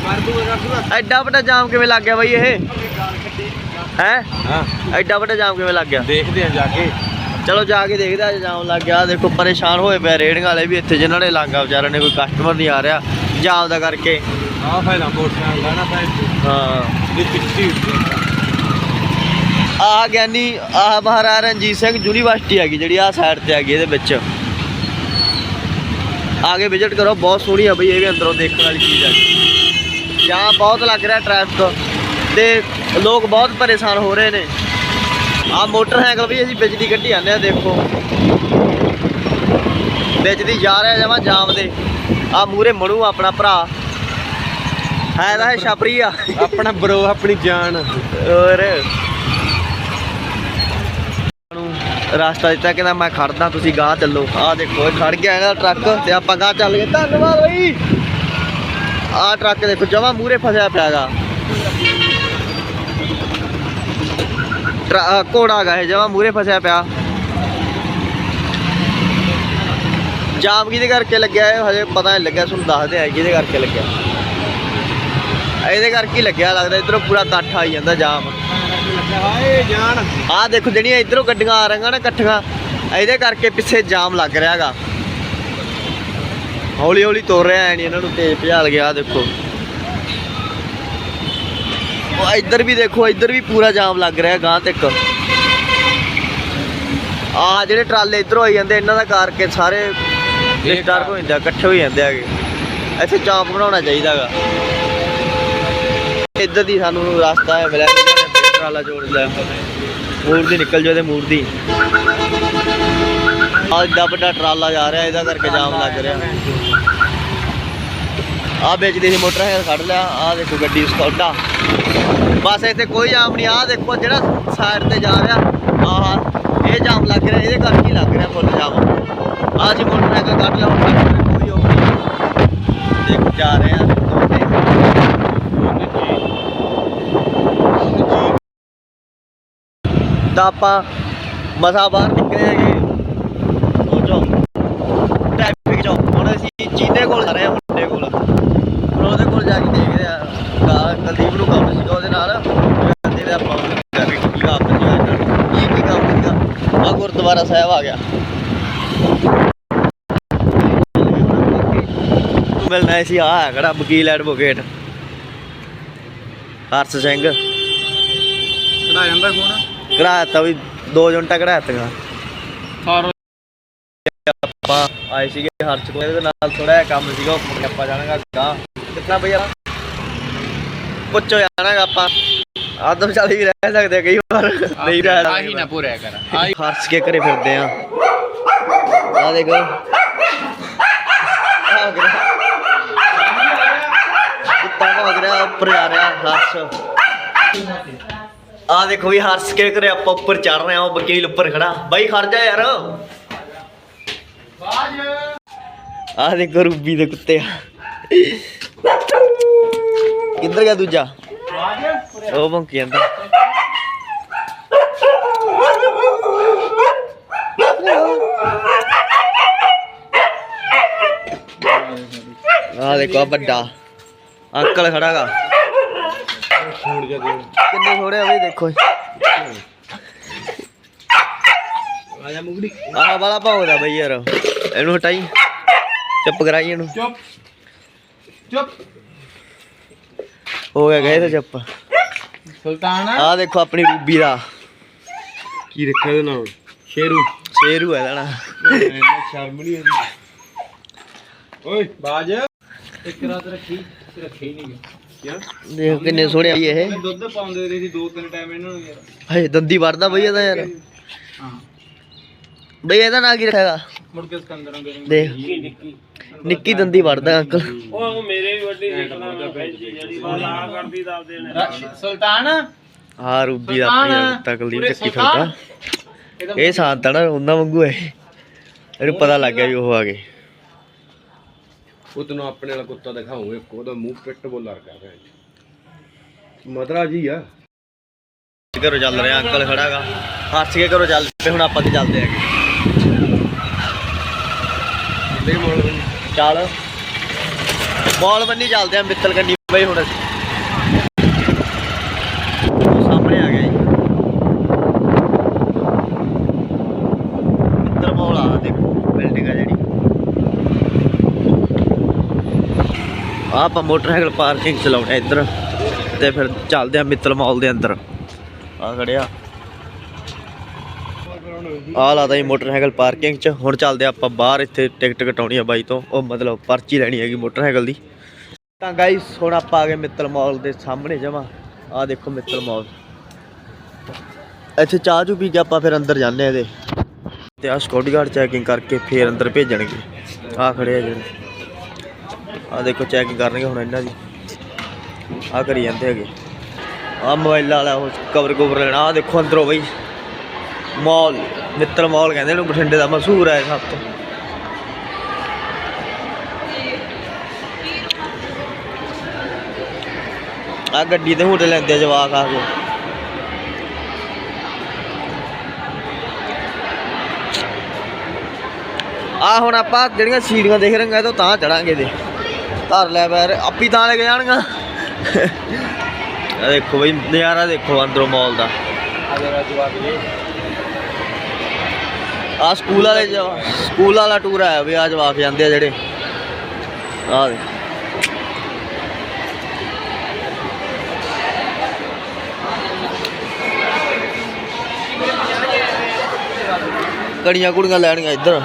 ਕਰ ਦੂਗਾ ਕਰ ਦੂਗਾ
ਐਡਾ ਵੱਡਾ ਜਾਮ ਕਿਵੇਂ ਲੱਗ ਗਿਆ ਬਈ ਇਹ? ਹੈ?
ਹਾਂ।
ਐਡਾ ਵੱਡਾ ਜਾਮ ਕਿਵੇਂ ਲੱਗ ਗਿਆ?
ਦੇਖਦੇ ਆ ਜਾ ਕੇ।
ਚਲੋ ਜਾ ਕੇ ਦੇਖਦੇ ਆ ਜਾਮ ਲੱਗ ਗਿਆ। ਦੇਖੋ ਪਰੇਸ਼ਾਨ ਹੋਏ ਪਏ ਰੇੜੀਆਂ ਵਾਲੇ ਵੀ ਇੱਥੇ ਜਿਨ੍ਹਾਂ ਨੇ ਲਾਂਗਾ ਵਿਚਾਰਿਆਂ ਨੇ ਕੋਈ ਕਸਟਮਰ ਨਹੀਂ ਆ ਰਿਹਾ। ਜਾਮ ਦਾ ਕਰਕੇ।
ਆਹ ਫਾਇਦਾ ਮੋਟਰਸਾਈਕਲ ਦਾ ਨਾ
ਹਾਂ।
ਇਹ ਪਿੱਛੇ
ਆ। ਗਿਆਨੀ ਆ ਮਹਾਰਾਜਾ ਰਣਜੀਤ ਸਿੰਘ ਯੂਨੀਵਰਸਿਟੀ ਹੈਗੀ ਜਿਹੜੀ ਆ ਸਾਈਡ ਤੇ ਹੈਗੀ ਇਹਦੇ ਵਿੱਚ। ਆਗੇ ਵਿਜ਼ਿਟ ਕਰੋ ਬਹੁਤ ਸੋਹਣੀ ਆ ਬਈ ਇਹ ਵੀ ਅੰਦਰੋਂ ਦੇਖਣ ਵਾਲੀ ਚੀਜ਼ ਹੈ ਜਾਂ ਬਹੁਤ ਲੱਗ ਰਿਹਾ ਟ੍ਰੈਫਿਕ ਤੇ ਲੋਕ ਬਹੁਤ ਪਰੇਸ਼ਾਨ ਹੋ ਰਹੇ ਨੇ। ਆ ਮੋਟਰਸਾਈਕਲ ਵੀ ਅਸੀਂ ਬਿਜਲੀ ਕੱਢੀ ਜਾਂਦੇ ਆ ਦੇਖੋ। ਬਿਜਲੀ ਜਾ ਰਿਹਾ ਜਮਾ ਜਾਮ ਦੇ। ਆ ਮੂਰੇ ਮਣੂ ਆਪਣਾ ਭਰਾ। ਹੈ ਤਾਂ ਇਹ ਛਪਰੀ ਆ।
ਆਪਣਾ ਬਰੋ ਆਪਣੀ ਜਾਨ।
ਹੋਰ। ਨੂੰ ਰਸਤਾ ਦਿੱਤਾ ਕਹਿੰਦਾ ਮੈਂ ਖੜਦਾ ਤੁਸੀਂ ਗਾਹ ਚੱਲੋ। ਆਹ ਦੇਖੋ ਇਹ ਖੜ ਗਿਆ ਇਹਦਾ ਟਰੱਕ ਤੇ ਆਪਾਂ ਗਾਹ ਚੱਲ ਗਏ। ਧੰਨਵਾਦ ਬਈ। ਆਹ ਟਰੱਕ ਦੇਖੋ ਜਮਾ ਮੂਰੇ ਫਸਿਆ ਪਿਆਗਾ ਘੋੜਾ ਗਾ ਜਮਾ ਮੂਰੇ ਫਸਿਆ ਪਿਆ। ਜਾਮ ਕਿਹਦੇ ਕਰਕੇ ਲੱਗਿਆ ਇਹ? ਹਜੇ ਪਤਾ ਨਹੀਂ ਲੱਗਿਆ, ਤੁਹਾਨੂੰ ਦੱਸਦੇ ਆ ਕਿਹਦੇ ਕਰਕੇ ਲੱਗਿਆ। ਇਹਦੇ ਕਰਕੇ ਲੱਗਿਆ, ਲੱਗਦਾ ਇਧਰੋਂ ਪੂਰਾ ਇਕੱਠ ਆਈ ਜਾਂਦਾ ਜਾਮ।
ਹਾਏ ਜਾਨ
ਆਹ ਦੇਖੋ ਜਿਹੜੀਆਂ ਇਧਰੋਂ ਗੱਡੀਆਂ ਆ ਰਹੀਆਂ ਨਾ ਇਕੱਠੀਆਂ, ਇਹਦੇ ਕਰਕੇ ਪਿੱਛੇ ਜਾਮ ਲੱਗ ਰਿਹਾਗਾ ਹੌਲੀ ਹੌਲੀ ਤੁਰ ਰਿਹਾ, ਐ ਨਹੀਂ ਇਹਨਾਂ ਨੂੰ ਤੇਜ਼ ਭਜਾਲ ਗਿਆ ਦੇਖੋ। ਉਹ ਇੱਧਰ ਵੀ ਦੇਖੋ ਇੱਧਰ ਵੀ ਪੂਰਾ ਜਾਮ ਲੱਗ ਰਿਹਾ ਗਾਂ ਤੱਕ। ਆ ਜਿਹੜੇ ਟਰਾਲੇ ਇਧਰੋਂ ਆਈ ਜਾਂਦੇ ਇਹਨਾਂ ਦਾ ਕਰਕੇ ਸਾਰੇ ਡਿਸਟਰਬ ਹੋ ਜਾਂਦੇ ਇਕੱਠੇ ਹੋ ਜਾਂਦੇ ਹੈਗੇ। ਇੱਥੇ ਚੌਂਕ ਬਣਾਉਣਾ ਚਾਹੀਦਾਗਾ ਇੱਧਰ ਦੀ ਸਾਨੂੰ ਰਸਤਾ ਹੈ ਮਿਲਿਆ ਟਰਾਲਾ ਜੋੜਦਾ ਮੂਰ ਦੀ ਨਿਕਲ ਤੇ ਮੂਰ ਦੀ ਆ ਏਡਾ ਵੱਡਾ ਟਰਾਲਾ ਜਾ ਰਿਹਾ ਇਹਦਾ ਕਰਕੇ ਜਾਮ ਲੱਗ ਰਿਹਾ। ਆ ਵੇਚਦੀ ਸੀ ਮੋਟਰਸਾਈਕਲ ਕੱਢ ਲਿਆ। ਆ ਦੇਖੋ ਗੱਡੀ ਸਕੌਡਾ ਬਸ ਇੱਥੇ ਕੋਈ ਜਾਮ ਨਹੀਂ ਆ ਦੇਖੋ ਜਿਹੜਾ ਸਾਈਡ ਤੇ ਜਾ ਰਿਹਾ, ਆਹ, ਇਹ ਜਾਮ ਲੱਗ ਰਿਹਾ, ਇਹਦੇ ਕਰਕੇ ਲੱਗ ਰਿਹਾ ਫੁੱਲ ਜਾਮ। ਆ ਜੀ ਮੋਟਰਸਾਈਕਲ ਕੱਢ ਲਓ ਕੋਈ ਉਹ ਦੇਖ, ਜਾ ਰਹੇ ਆ। ਤਾਂ ਆਪਾਂ ਮਸਾ ਬਾਹਰ ਨਿਕਲੇ ਹੈਗੇ ਉਹ ਚੋਂ ਟ੍ਰੈਫਿਕ ਚੋਂ ਹੁਣ ਅਸੀਂ ਚੀਨੇ ਕੋਲ ਜਾ ਰਹੇ ਹਾਂ ਮੁੰਡੇ ਕੋਲ ਹੁਣ ਉਹਦੇ ਕੋਲ ਜਾ ਕੇ ਦੇਖਦੇ ਆ ਕਾ ਕੁਲਦੀਪ ਨੂੰ ਕੰਮ ਸੀਗਾ ਉਹਦੇ ਨਾਲ ਕਹਿੰਦੇ ਦਾ ਆਪਾਂ ਟ੍ਰੈਫਿਕ ਕੀ ਕੰਮ ਸੀਗਾ ਇਹਨਾਂ ਨੂੰ ਕੀ ਕੀ ਕੰਮ ਸੀਗਾ ਆ ਗੁਰਦੁਆਰਾ ਸਾਹਿਬ ਆ ਗਿਆ। ਮਿਲਣਾ ਸੀ ਆ ਕਿਹੜਾ ਵਕੀਲ ਐਡਵੋਕੇਟ ਹਰਸ ਸਿੰਘ।
ਚੜਾ ਜਾਂਦਾ ਕੋਣ
ਕਢਾਇਆ ਤਾ ਵੀ ਦੋ ਜੁੰਟਾ ਕਢਾਇਆ ਤਾ
ਸਾਰੋ
ਆਪਾਂ ਆਏ ਸੀਗੇ ਹਰਚ ਕੋਲ ਇਹਦੇ ਨਾਲ ਥੋੜਾ ਜਿਹਾ ਕੰਮ ਸੀਗਾ ਉਹ ਆਪਾਂ ਜਾਣਾਗਾ ਗਾ ਕਿੰਨਾ ਭਈਆ ਪੁੱਛੋ ਜਾਣਾਗਾ ਆਪਾਂ। ਆਦਮ ਚਾਲੀ ਵੀ ਰਹਿ ਸਕਦੇ ਕਈ ਵਾਰ। ਨਹੀਂ ਰਹਿ
ਆਹੀ ਨਾ ਪੂਰਿਆ ਕਰ। ਆਹੀ
ਹਰਸ ਕੇ ਘਰੇ ਫਿਰਦੇ ਆ। ਆ ਦੇਖੋ। ਆ ਗਿਆ। ਕੁੱਤਾ ਭੌਂਕ ਰਿਹਾ ਉੱਪਰ ਜਾ ਰਿਹਾ ਹਰਸ ਆ ਦੇਖੋ ਵੀ ਹਰਸ ਕੇ ਘਰੇ ਆਪਾਂ ਉੱਪਰ ਚੜ ਰਹੇ ਆ ਉਹ ਵਕੀਲ ਉੱਪਰ ਖੜਾ। ਬਾਈ ਖੜ ਜਾ ਯਾਰ। ਆ ਦੇਖੋ ਰੂਬੀ ਦੇ ਕੁੱਤੇ ਆ। ਕਿੱਧਰ ਗਿਆ ਦੂਜਾ? ਉਹ ਭੌਂਕੀ ਜਾਂਦਾ। ਆ ਦੇਖੋ ਆਹ ਵੱਡਾ। ਅੰਕਲ ਖੜਾਗਾ
ਛੋੜ ਜਾ ਦੇ
ਕਿੰਨੇ ਥੋੜੇ ਆ ਬਈ ਦੇਖੋ
ਆ ਜਾ। ਮੁਗੜੀ
ਆਹ ਵਾਲਾ ਭੌਂਕਦਾ ਬਈ ਯਾਰ। ਇਹਨੂੰ ਹਟਾਈ। ਚੁੱਪ ਕਰਾਈ ਇਹਨੂੰ।
ਚੁੱਪ। ਚੁੱਪ।
ਹੋ ਗਿਆ ਗਏ ਤੇ ਚੁੱਪ।
ਸੁਲਤਾਨ?
ਆਹ ਦੇਖੋ ਆਪਣੀ ਰੂਬੀ ਦਾ।
ਕੀ ਰੱਖਿਆ ਇਹਦੇ ਨਾਲ? ਸ਼ੇਰੂ।
ਸ਼ੇਰੂ ਹੈ ਨਾ।
ਸ਼ਰਮ ਨਹੀਂ ਆਉਂਦੀ। ਓਏ ਬਾਜ। ਇੱਕ ਰਾਤ ਰੱਖੀ ਰੱਖੇ ਨਹੀਂ ਯਾਰ
ਦੇਖ ਕਿੰਨੇ ਸੋਹਣੇ ਆ ਜੀ ਇਹ
ਦੁੱਧ ਪਾਉਂਦੇ ਰਹੇ ਸੀ ਦੋ ਤਿੰਨ ਟਾਈਮ ਇਹਨਾਂ ਨੂੰ ਯਾਰ।
ਹਏ ਦੰਦੀ ਵੜਦਾ ਬਈ ਇਹਦਾ ਯਾਰ।
ਹਾਂ।
ਬਈ ਇਹਦਾ ਨਾਂ ਕੀ ਰੱਖਿਆ
ਮੁੜ ਕੇ ਸਿਕੰਦਰ ਨੂੰ ਕਹਿੰਦੇ
ਦੇਖ। ਨਿੱਕੀ ਦੰਦੀ ਵੜਦਾ ਅੰਕਲ।
ਉਹ ਮੇਰੇ ਵੀ ਵੱਡੀ ਦੇਖਣਾ ਜਿਹੜੀ ਬਾਲਾ ਕਰਦੀ ਦੱਸਦੇ ਨੇ।
ਸੁਲਤਾਨ?
ਆ ਰੂਬੀ ਦਾ ਆਪਣੀ ਤਕਲੀਫ ਚੱਕੀ ਫਿਰਦਾ। ਇਹ ਸ਼ਾਂਤ ਆ ਨਾ ਉਹਨਾਂ ਵਾਂਗੂ ਹੈ। ਇਹਨੂੰ ਪਤਾ ਲੱਗ ਗਿਆ ਵੀ ਉਹ ਆ ਗਏ।
ਉਹ ਤੈਨੂੰ ਆਪਣੇ ਵਾਲਾ ਕੁੱਤਾ ਦਿਖਾਉਂਗੇ ਇੱਕ ਉਹਦਾ ਮੂੰਹ ਪਿੱਟ ਬੋਲਾ ਕਰ ਰਿਹਾ ਮਦਰਾ ਜੀ ਆ।
ਘਰੋਂ ਚੱਲ ਰਿਹਾ ਅੰਕਲ ਖੜਾਗਾ। ਹੱਸ ਕੇ ਘਰੋਂ ਚੱਲ ਪਏ ਹੁਣ ਆਪਾਂ ਤੇ ਚੱਲਦੇ ਆਗੇ ਚੱਲ। ਬਾਲ ਬੰਨੀ ਚੱਲਦੇ ਆ, ਮਿੱਤਲ ਕੰਨੀ ਬਈ ਹੁਣ। ਅਸੀਂ ਸਾਹਮਣੇ ਆ ਗਿਆ ਜੀ। ਮਿੱਤਲ ਮੌਲ ਆ, ਦੇਖੋ ਬਿਲਡਿੰਗ ਆ ਜਿਹੜੀ। ਆਹ ਆਪਾਂ ਮੋਟਰਸਾਈਕਲ ਪਾਰਕਿੰਗ ਚਲਾਉਣੇ ਇੱਧਰ। ਤੇ ਫਿਰ ਚੱਲਦੇ ਆ ਮਿੱਤਲ ਮਾਲ ਦੇ ਅੰਦਰ। ਆ। ਖੜਿਆ ਆਹ ਲਾਦਾ ਜੀ ਮੋਟਰਸਾਈਕਲ ਪਾਰਕਿੰਗ 'ਚ। ਹੁਣ ਚੱਲਦੇ ਆਪਾਂ ਬਾਹਰ, ਇੱਥੇ ਟਿਕਟ ਕਟਾਉਣੀ ਆ ਬਾਈ ਤੋਂ। ਉਹ ਮਤਲਬ ਪਰਚੀ ਲੈਣੀ ਹੈਗੀ ਮੋਟਰਸਾਈਕਲ ਦੀ। ਤਾਂ ਗਾਈਸ ਹੁਣ ਆਪਾਂ ਆ ਗਏ ਮਿੱਤਲ ਮਾਲ ਦੇ ਸਾਹਮਣੇ ਜਮਾ। ਆਹ ਦੇਖੋ ਮਿੱਤਲ ਮਾਲ ਇੱਥੇ ਚਾਹ ਚੂ ਪੀ ਕੇ ਆਪਾਂ ਫਿਰ ਅੰਦਰ ਜਾਂਦੇ ਆ ਇਹਦੇ। ਤੇ ਆ ਸਕਿਉਰਟੀ ਗਾਰਡ ਚੈਕਿੰਗ ਕਰਕੇ ਫਿਰ ਅੰਦਰ ਭੇਜਣਗੇ। ਆ ਖੜੇ ਆ ਜਿਹੜੇ। ਆ ਦੇਖੋ ਚੈਕਿੰਗ ਕਰਨਗੇ ਹੁਣ ਇਹਨਾਂ ਦੀ। ਆ ਕਰੀ ਜਾਂਦੇ ਹੈਗੇ। ਆ ਮੋਬਾਈਲ ਵਾਲਾ ਉਹ ਕਵਰ ਕਵਰ ਲੈਣਾ। ਆ ਦੇਖੋ ਅੰਦਰੋਂ ਬਈ। ਮਾਲ ਮਿੱਤਰ ਮਾਲ ਕਹਿੰਦੇ ਇਹਨੂੰ ਬਠਿੰਡੇ ਦਾ ਮਸ਼ਹੂਰ ਹੈ ਸਭ ਤੋਂ। ਆ ਗੱਡੀ ਤੇ ਹੁਟੇ ਲੈਂਦੇ ਆ ਜਵਾਕ ਆ ਕੇ। ਆ ਹੁਣ ਆਪਾਂ ਜਿਹੜੀਆਂ ਸੀੜੀਆਂ ਦੇਖ ਰਹੇ ਹਾਂ ਇਹ ਤਾਂ ਚੜਾਂਗੇ ਦੇ ਧਰ ਲੈ ਪੈਰ ਆਪੀ ਤਾਂ ਲੈ ਕੇ ਜਾਣਗਾ। ਆ ਦੇਖੋ ਬਈ, ਨਜ਼ਾਰਾ ਦੇਖੋ ਅੰਦਰੋਂ ਮਾਲ ਦਾ। ਆ ਸਕੂਲ ਵਾਲੇ ਜਵਾ- ਸਕੂਲ ਵਾਲਾ ਟੂਰ ਆਇਆ ਵੀ ਆ ਜਵਾਕ ਜਾਂਦੇ ਆ ਜਿਹੜੇ। ਆ ਦੇ ਕੜੀਆਂ ਕੁੜੀਆਂ ਲੈਣੀਆਂ ਇੱਧਰ।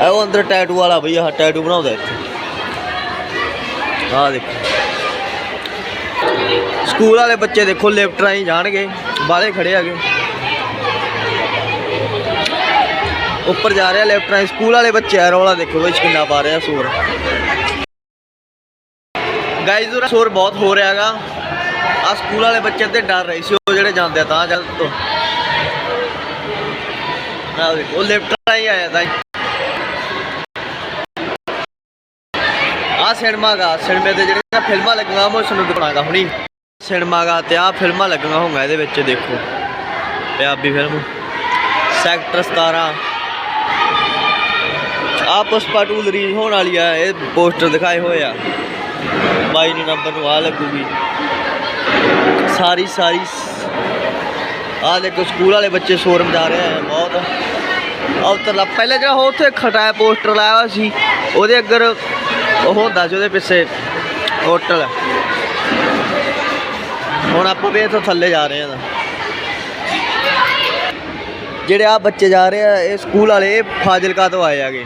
ਆ ਉਹ ਅੰਦਰ ਟੈਟੂ ਵਾਲਾ ਬਈ, ਆਹ ਟੈਟੂ ਬਣਾਉਂਦਾ ਇੱਥੇ। ਆ ਦੇਖੋ। ਸਕੂਲ ਵਾਲੇ ਬੱਚੇ ਦੇਖੋ, ਲਿਫਟਾਂ ਹੀ ਜਾਣਗੇ। ਬਾਹਲੇ ਖੜੇ ਆਗੇ ਉੱਪਰ ਜਾ ਰਿਹਾ ਲਿਫਟ ਰਾਹੀਂ ਸਕੂਲ ਵਾਲੇ ਬੱਚੇ ਆ, ਰੌਲਾ ਦੇਖੋ ਵਿੱਚ ਕਿੰਨਾ ਪਾ ਰਿਹਾ ਸੂਰ। ਗਾਈਜ਼ ਉਰਾ ਸ਼ੋਰ ਬਹੁਤ ਹੋ ਰਿਹਾ ਆ ਸਕੂਲ ਵਾਲੇ ਬੱਚੇ ਤੇ ਡਰ ਰਹੇ ਸੀ, ਉਹ ਜਿਹੜੇ ਜਾਂਦੇ ਆ ਤਾਂ ਜਦ ਤੋਂ ਆ ਉਹ ਲਿਫਟ ਰਾਹੀਂ ਆਇਆ ਤਾਂ ਆ ਸਿਨੇਮਾ ਗਾ ਸਿਨੇਮੇ ਤੇ ਜਿਹੜੀਆਂ ਫਿਲਮਾਂ ਲੱਗੀਆਂ ਮੈਂ ਤੁਹਾਨੂੰ ਦਿਖਾਉਣਾਗਾ ਹੁਣੀ। ਸਿਨੇਮਾਗਾ ਤੇ ਆ ਫਿਲਮਾਂ ਲੱਗੀਆਂ ਹੋਣਗੀਆਂ ਇਹਦੇ ਵਿੱਚ, ਦੇਖੋ। ਪੰਜਾਬੀ ਫਿਲਮ। ਸੈਕਟਰ 17 ਆ ਪੁਸ਼ਪਾ 2 ਰਿਲੀਜ਼ ਹੋਣ ਵਾਲੀ ਆ, ਇਹ ਪੋਸਟਰ ਦਿਖਾਏ ਹੋਏ ਆ। 22 ਨੂੰ ਨੰਬਰ ਨੂੰ ਆ ਲੱਗੂਗੀ। ਸਾਰੀ ਸਾਰੀ ਆ ਦੇਖੋ, ਸਕੂਲ ਵਾਲੇ ਬੱਚੇ ਸ਼ੋਰ ਮਚਾ ਰਹੇ ਆ, ਬਹੁਤ। ਆ ਉੱਤਰਲਾ, ਪਹਿਲੇ ਜਿਹੜਾ ਉਹ ਉੱਥੇ ਖਟਾਇਆ ਪੋਸਟਰ ਲਾਇਆ ਹੋਇਆ ਸੀ, ਉਹਦੇ ਅੱਗਰ ਉਹ ਹੁੰਦਾ ਸੀ ਉਹਦੇ ਪਿੱਛੇ ਹੋਟਲ ਹੁਣ ਆਪਾਂ ਵੀ ਇੱਥੋਂ ਥੱਲੇ ਜਾ ਰਹੇ ਹਾਂ ਜਿਹੜੇ ਆ ਬੱਚੇ ਜਾ ਰਹੇ ਆ, ਇਹ ਸਕੂਲ ਵਾਲੇ ਫਾਜ਼ਿਲਕਾ ਤੋਂ ਆਏ ਆਗੇ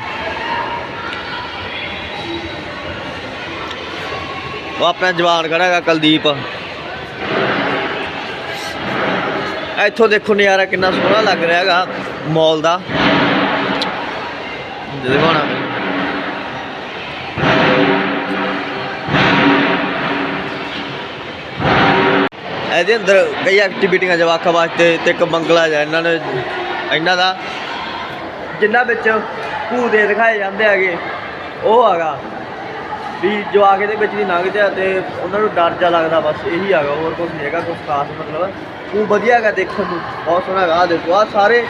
ਉਹ ਆਪਣਾ ਜਵਾਨ ਖੜਾ ਹੈਗਾ, ਕੁਲਦੀਪ। ਇੱਥੋਂ ਦੇਖੋ ਨਜ਼ਾਰਾ ਕਿੰਨਾ ਸੋਹਣਾ ਲੱਗ ਰਿਹਾ ਹੈਗਾ, ਮਾਲ ਦਾ। ਦਿਖਾਉਣਾ ਮੈਨੂੰ ਇਹਦੇ ਅੰਦਰ ਕਈ ਐਕਟੀਵਿਟੀਆਂ ਜਵਾਕਾਂ ਵਾਸਤੇ ਤੇ ਇੱਕ ਮੰਗਲਾ ਜਿਹਾ ਇਹਨਾਂ ਨੇ, ਇਹਨਾਂ ਦਾ, ਜਿੰਨਾ ਵਿੱਚ ਭੂਤੇ ਦਿਖਾਏ ਜਾਂਦੇ ਹੈਗੇ, ਉਹ ਹੈਗਾ। ਵੀ ਜਵਾਕ ਇਹਦੇ ਵਿੱਚ ਦੀ ਲੰਘਦੇ ਆ ਤੇ ਉਹਨਾਂ ਨੂੰ ਡਰ ਜਾ ਲੱਗਦਾ, ਬਸ ਇਹੀ ਹੈਗਾ, ਹੋਰ ਕੁਝ ਨਹੀਂ ਹੈਗਾ ਕੁਝ ਖਾਸ ਮਤਲਬ। ਉਹ ਵਧੀਆ ਹੈਗਾ ਦੇਖਣ ਨੂੰ, ਬਹੁਤ ਸੋਹਣਾ ਹੈਗਾ। ਆਹ ਦੇਖੋ ਆ ਸਾਰੇ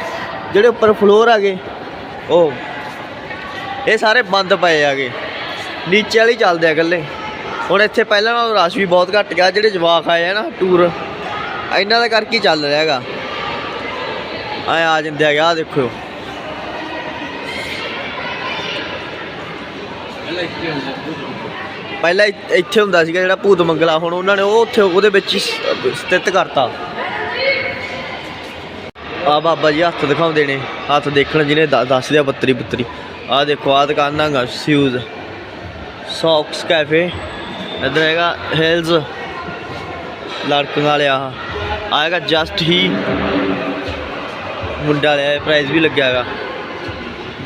ਜਿਹੜੇ ਉੱਪਰ ਫਲੋਰ ਹੈਗੇ, ਉਹ, ਇਹ ਸਾਰੇ ਬੰਦ ਪਏ ਹੈਗੇ। ਨੀਚੇ ਵਾਲੀ ਚੱਲਦੇ ਆ ਇਕੱਲੇ। ਹੁਣ ਇੱਥੇ ਪਹਿਲਾਂ ਨਾਲੋਂ ਰਸ਼ ਵੀ ਬਹੁਤ ਘਟ ਗਿਆ, ਜਿਹੜੇ ਜਵਾਕ ਆਏ ਆ ਨਾ ਟੂਰ ਇਹਨਾਂ ਦਾ ਕਰਕੇ ਚੱਲ ਰਿਹਾ ਹੈਗਾ। ਐ ਆ ਜਾਂਦੇ ਹੈਗੇ ਆ ਦੇਖੋ। ਪਹਿਲਾਂ ਇੱਥੇ ਹੁੰਦਾ ਸੀਗਾ ਜਿਹੜਾ ਭੂਤ ਮੰਗਲਾ, ਹੁਣ ਉਹਨਾਂ ਨੇ ਉਹ ਉੱਥੇ, ਉਹਦੇ ਵਿੱਚ ਸਥਿਤ ਕਰਤਾ। ਆ ਬਾਬਾ ਜੀ ਹੱਥ ਦਿਖਾਉਂਦੇ ਨੇ, ਹੱਥ ਦੇਖਣ ਜਿਹਨੇ ਦ- ਦੱਸ ਦਿਆ ਬੱਤਰੀ ਬੱਤਰੀ ਆ ਦੇਖੋ ਆ ਦੁਕਾਨਾਂ ਗਾ ਸ਼ੂਜ਼ ਸੌਕਸ ਕੈਫੇ ਇੱਧਰ ਹੈਗਾ ਹਿਲਸ ਲੜਕੀਆਂ ਵਾਲੇ ਆਹ। ਆਏਗਾ ਜਸਟ ਹੀ ਮੁੰਡਾ ਵਾਲਿਆ ਪ੍ਰਾਈਜ਼ ਵੀ ਲੱਗਿਆ ਹੈਗਾ।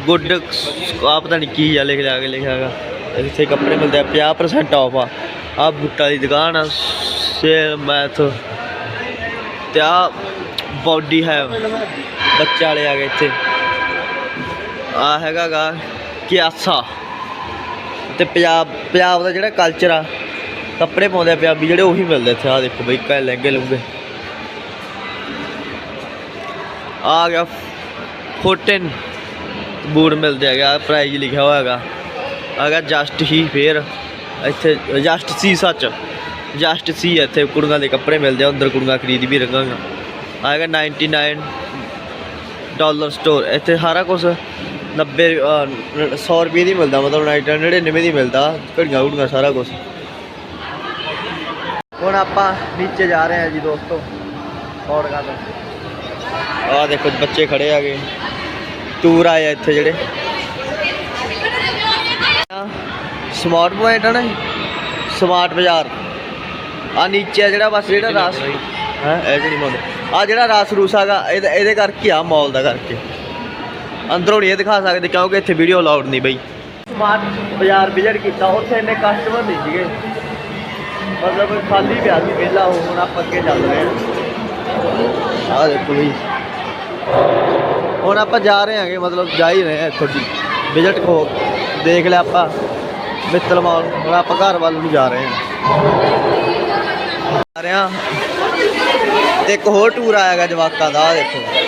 ਗੁੱਡ ਆ ਪਤਾ ਨਹੀਂ ਕੀ ਆ ਲਿਖ ਲਿਆ ਕੇ ਲਿਖਿਆ ਹੈਗਾ। ਇੱਥੇ ਕੱਪੜੇ ਮਿਲਦੇ ਆ 50% ਆਫ ਆ। ਆ ਬੁੱਟਾ ਦੀ ਦੁਕਾਨ ਆ ਸੇਲ ਮੈਥ ਤੇ ਆ ਬਾਡੀ ਹੈ, ਬੱਚੇ ਵਾਲੇ ਆ ਗਏ ਇੱਥੇ। ਆ ਹੈਗਾਗਾ ਕਿਆਸਾ। ਤੇ ਪੰਜਾਬ ਪੰਜਾਬ ਦਾ ਜਿਹੜਾ ਕਲਚਰ ਆ, ਕੱਪੜੇ ਪਾਉਂਦੇ ਆ ਪੰਜਾਬੀ, ਜਿਹੜੇ ਉਹੀ ਮਿਲਦੇ ਇੱਥੇ ਆ ਦੇਖੋ ਬਈ ਕਾ ਲਹਿੰਗੇ ਲੁੰਗੇ। ਆ ਗਿਆ 14 ਬੂਟ ਮਿਲਦੇ ਹੈਗੇ ਆ ਪ੍ਰਾਈਜ਼ ਲਿਖਿਆ ਹੋਇਆ ਹੈਗਾ। ਆ ਗਿਆ ਜਸਟ ਹੀ ਫੇਰ ਇੱਥੇ ਜਸਟ ਸੀ ਸੱਚ ਜਸਟ ਸੀ ਇੱਥੇ, ਕੁੜੀਆਂ ਦੇ ਕੱਪੜੇ ਮਿਲਦੇ ਆ ਅੰਦਰ ਕੁੜੀਆਂ ਖਰੀਦ ਵੀ ਰੰਗਾਂਗਾ ਆਏਗਾ 99 ਡਾਲਰ ਸਟੋਰ ਇੱਥੇ ਸਾਰਾ ਕੁਝ 90 ਅਹ, 100 ਰੁਪਏ ਦੀ ਮਿਲਦਾ ਮਤਲਬ 99 ਦੀ ਮਿਲਦਾ ਘੜੀਆਂ ਘੁੜੀਆਂ ਸਾਰਾ ਕੁਝ ਹੁਣ ਆਪਾਂ ਨੀਚੇ ਜਾ ਰਹੇ ਹਾਂ ਜੀ ਦੋਸਤੋ ਔਰ ਗੱਲ ਆ ਦੇਖੋ ਬੱਚੇ ਖੜੇ ਆਗੇ ਟੂਰ ਆਏ ਆ ਇੱਥੇ ਜਿਹੜੇ। ਸਮਾਰਟ ਪੁਆਇੰਟ ਆ ਨਾ ਸਮਾਰਟ ਬਾਜ਼ਾਰ। ਆ ਨੀਚੇ ਆ ਜਿਹੜਾ ਬਸ ਜਿਹੜਾ ਰਾਸ ਹੈ? ਇਹ ਜਿਹੜੀ ਮੋਲ ਆ? ਜਿਹੜਾ ਰਾਸ ਰੂਸ ਹੈਗਾ ਇਹਦੇ ਕਰਕੇ ਆ ਮਾਲ ਦਾ ਕਰਕੇ। ਅੰਦਰੋਂ ਨਹੀਂ ਇਹ ਦਿਖਾ ਸਕਦੇ ਕਿਉਂਕਿ ਇੱਥੇ ਵੀਡੀਓ ਅਲਾਉਡ ਨਹੀਂ ਬਈ। ਸਮਾਰਟ ਬਾਜ਼ਾਰ ਵਿਜ਼ਿਟ ਕੀਤਾ ਉੱਥੇ ਇੰਨੇ ਕਸਟਮਰ ਨਹੀਂ ਸੀਗੇ। ਮਤਲਬ ਖਾਲੀ ਪਿਆ ਸੀ ਵਿਹਲਾ ਹੁਣ ਆਪਾਂ ਅੱਗੇ ਚੱਲ ਰਹੇ ਹਾਂ। ਆ ਦੇਖੋ ਬਈ। ਹੁਣ ਆਪਾਂ ਜਾ ਰਹੇ ਹਾਂਗੇ ਮਤਲਬ ਜਾ ਹੀ ਰਹੇ ਹਾਂ ਇੱਥੋਂ ਦੀ। ਵਿਜ਼ਿਟ ਕੋ ਦੇਖ ਲਿਆ ਆਪਾਂ ਮਿੱਤਲ ਮਾਲ ਹੁਣ ਆਪਾਂ ਘਰ ਵੱਲ ਨੂੰ ਜਾ ਰਹੇ ਹਾਂ। ਜਾ ਰਹੇ ਹਾਂ। ਤੇ ਇੱਕ ਹੋਰ ਟੂਰ ਆਇਆਗਾ ਜਵਾਕਾਂ ਦਾ ਆਹ ਦੇਖੋ।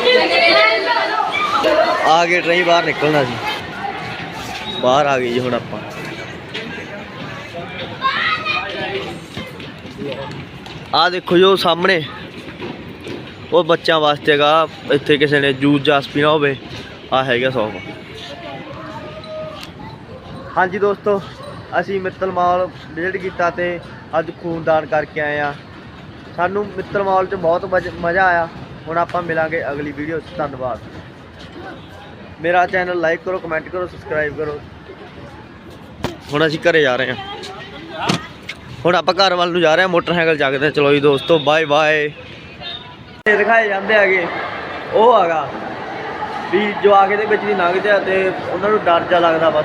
ਆ ਗਏ ਟ੍ਰੇਨ ਬਾਹਰ ਨਿਕਲਣਾ ਸੀ ਬਾਹਰ ਆ ਗਈ ਜੀ ਹੁਣ ਆਪਾਂ। ਆ ਦੇਖੋ ਜੋ ਸਾਹਮਣੇ। ਉਹ ਬੱਚਿਆਂ ਵਾਸਤੇ ਹੈਗਾ, ਇੱਥੇ ਕਿਸੇ ਨੇ ਜੂਸ ਜਾਸ ਪੀਣਾ ਹੋਵੇ ਆ ਹੈਗਾ ਸੌਫ। ਹਾਂਜੀ ਦੋਸਤੋ, ਅਸੀਂ ਮਿੱਤਲ ਮਾਲ ਵਿਜ਼ਿਟ ਕੀਤਾ ਤੇ ਅੱਜ ਖੂਨਦਾਨ ਕਰਕੇ ਆਏ ਆ ਸਾਨੂੰ ਮਿੱਤਲ ਮਾਲ 'ਚ ਬਹੁਤ ਮਜ਼ਾ ਆਇਆ। ਹੁਣ ਆਪਾਂ ਮਿਲਾਂਗੇ ਅਗਲੀ ਵੀਡੀਓ 'ਚ। ਧੰਨਵਾਦ। ਮੇਰਾ ਚੈਨਲ ਲਾਈਕ ਕਰੋ, ਕਮੈਂਟ ਕਰੋ, ਸਬਸਕ੍ਰਾਈਬ ਕਰੋ। ਹੁਣ ਅਸੀਂ ਘਰੇ ਜਾ ਰਹੇ ਹਾਂ। ਹੁਣ ਆਪਾਂ ਘਰ ਵੱਲ ਨੂੰ ਜਾ ਰਹੇ ਹਾਂ, ਮੋਟਰਸਾਈਕਲ ਚੱਕਦੇ ਹਾਂ। ਚਲੋ ਜੀ ਦੋਸਤੋ, ਬਾਏ ਬਾਏ। ਇਹ ਦਿਖਾਏ ਜਾਂਦੇ ਹੈਗੇ। ਉਹ ਹੈਗਾ। ਵੀ ਜਵਾਕ ਦੇ ਵਿੱਚ ਦੀ ਲੰਘਦੇ ਆ ਤੇ ਉਹਨਾਂ ਨੂੰ ਡਰ ਜਾ ਲੱਗਦਾ ਬਸ।